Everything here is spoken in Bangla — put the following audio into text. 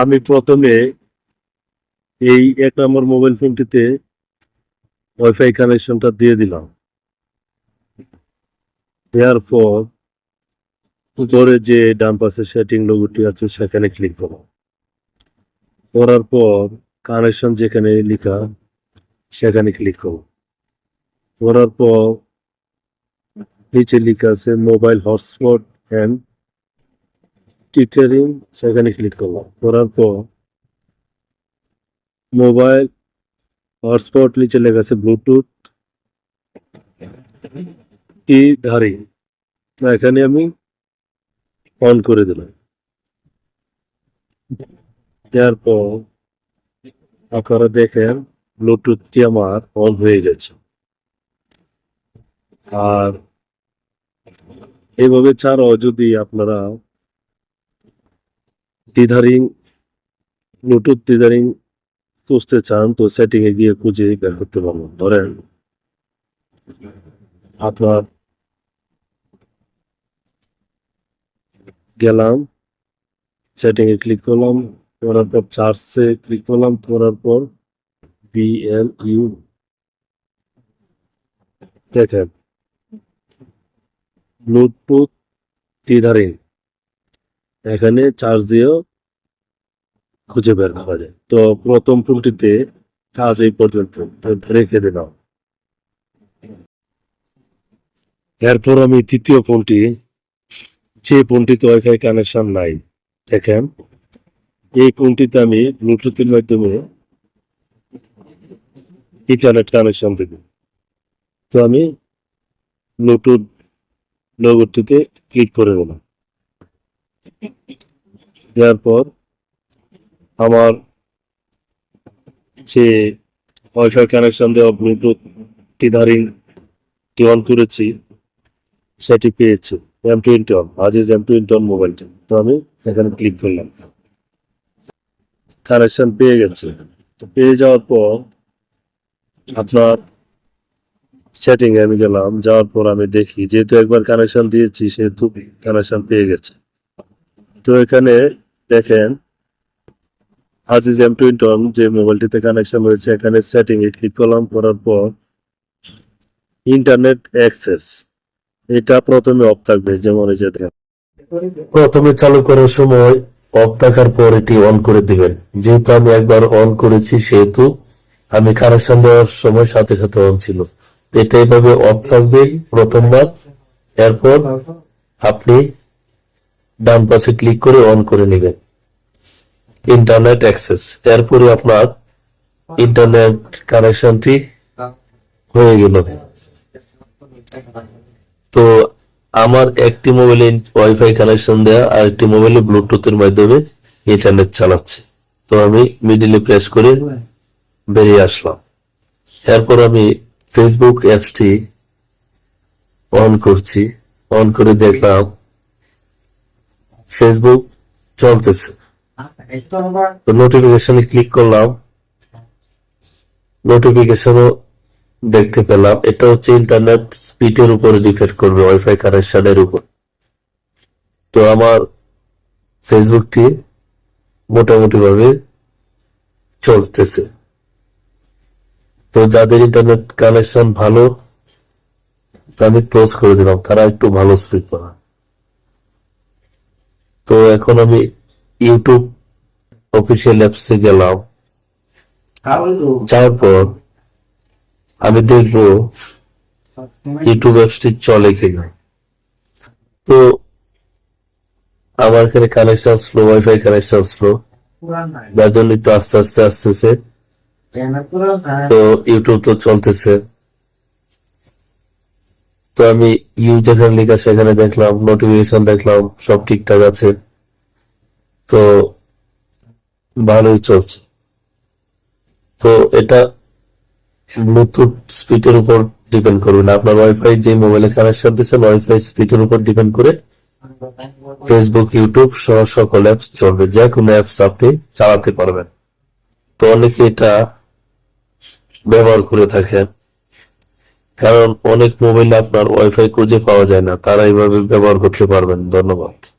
আমি প্রথমে এই এক নম্বর মোবাইল ফোনটিতে ওয়াইফাই কানেকশনটা দিয়ে দিলাম। দেওয়ার পর উপরে যে ডান পাশে সেটিং লোগোটি আছে, সেখানে ক্লিক করো করার পর কানেকশন যেখানে লেখা, সেখানে ক্লিক করো করার পর নিচে লেখা আছে মোবাইল হটস্পট অ্যান্ড টিটারিং সেখানে ক্লিক করলাম। করার পর মোবাইল হটস্পট নিচে লেখা আছে ব্লুটুথ টি ধারি। এখানে আমি অন করে দিলাম। দেওয়ার পর আপনারা দেখেন ব্লুটুথটি আমার অন হয়ে গেছে। আর এইভাবে ছাড়াও যদি আপনারা টিধারিং ব্লুটুথ টিধারিং খুঁজতে চান তো সেটিং এ গিয়ে খুঁজে বের করতে পারবেন। ধরেন আপনার গেলাম সেটিং এ ক্লিক করলাম, করার পর চার্জে ক্লিক করলাম, করার পর বিএল ইউ দেখেন ব্লুটুথ টিধারিং এখানে চার্জ দিয়েও খুঁজে বের করা যায়। তো প্রথম ফোনটিতে কাজ এই পর্যন্ত। রেখে দিলাম। এরপর আমি তৃতীয় ফোনটি যে ফোনটিতে ওয়াইফাই কানেকশন নাই, দেখেন, এই ফোনটিতে আমি ব্লুটুথের মাধ্যমে ইন্টারনেট কানেকশন দেব। তো আমি ব্লুটুথ লোগোটিতে ক্লিক করে দিলাম। দেওয়ার পর আমার যে ওয়াইফাই কানেকশন দেওয়া ব্লুটুথ টি অন করেছি, সেটি পেয়েছি। M twenty one Aziz M twenty one মোবাইলটি তো আমি এখানে ক্লিক করলাম। কানেকশন পেয়ে গেছে। তো পেয়ে যাওয়ার পর আপনার সেটিংয়ে আমি গেলাম। যাওয়ার পর আমি দেখি, যেহেতু একবার কানেকশন দিয়েছি, সেহেতু কানেকশন পেয়ে গেছে। তো এখানে দেখেন আজিজ এম টোয়েন্টি যে মোবাইলটিতে কানেকশন রয়েছে, এখানে সেটিং এ ক্লিক করলাম, করার পর ইন্টারনেট অ্যাক্সেস এটা প্রথমে অফ থাকবে, যেমন এই যে দেখেন। প্রথমে চালু করার সময় অফ থাকার পর এটি অন করে দিবেন। যেহেতু আমি একবার অন করেছি, সেহেতু আমি কানেকশন দেওয়ার সময় সাথে সাথে অন ছিল। এটা এইভাবে অফ থাকবে প্রথমবার। এরপর আপনি ডান পাশে ক্লিক করে অন করে নেবেন। Internet access. এরপরে আপনার ইন্টারনেট কানেকশনটি হয়ে গেল। তো আমার একটি মোবাইলে ওয়াইফাই কানেকশন দেয়া আর একটি মোবাইলে ব্লুটুথের মাধ্যমে ইন্টারনেট চালাচ্ছে। তো আমি মিডিলে প্রেস করে বেরিয়ে আসলাম। এরপর আমি ফেসবুক অ্যাপসটি অন করছি। অন করে দেখলাম ফেসবুক চলতেছে। তো নোটিফিকেশনে ক্লিক করলাম। নোটিফিকেশনও দেখতে পেলাম। এটা হচ্ছে ইন্টারনেট স্পিডের উপরে ডিপেন্ড করবে ওয়াইফাই কানেকশনের উপর। তো আমার ফেসবুকটি মোটামুটি ভাবে চলতেছে। তো যাদের ইন্টারনেট কানেকশন ভালো, আমি ক্লোজ করে দিলাম। তারা একটু ভালো স্পিড পাবে। তো এখন আমি ইউটিউব অফিসিয়াল অ্যাপসে গেলাম। যাওয়ার পর আমি দেখব ইউটিউব অ্যাপসটি চলে কিনা। তো আমার এখানে connection slow wifi connection slow যার জন্য একটু আস্তে আস্তে আসতেছে। তো ইউটিউব তো চলতেছে। তো আমি ইউ যেখানে লেখা সেখানে দেখলাম নোটিফিকেশন দেখলাম, সব ঠিকঠাক আছে। তো ভালোই চলছে। তো এটা ব্লুটুথ স্পিডের উপর ডিপেন্ড করবে না। আপনার ওয়াইফাই যে মোবাইলে কানেকশন দিচ্ছেন ওয়াইফাই স্পিডের উপর ডিপেন্ড করে ফেসবুক ইউটিউব সহ সকল অ্যাপস চলবে। যে কোনো অ্যাপস আপনি চালাতে পারবেন। তো অনেকে এটা ব্যবহার করে থাকেন কারণ অনেক মোবাইল আপনার ওয়াইফাই খুঁজে পাওয়া যায় না। তারা এইভাবে ব্যবহার করতে পারবেন। ধন্যবাদ।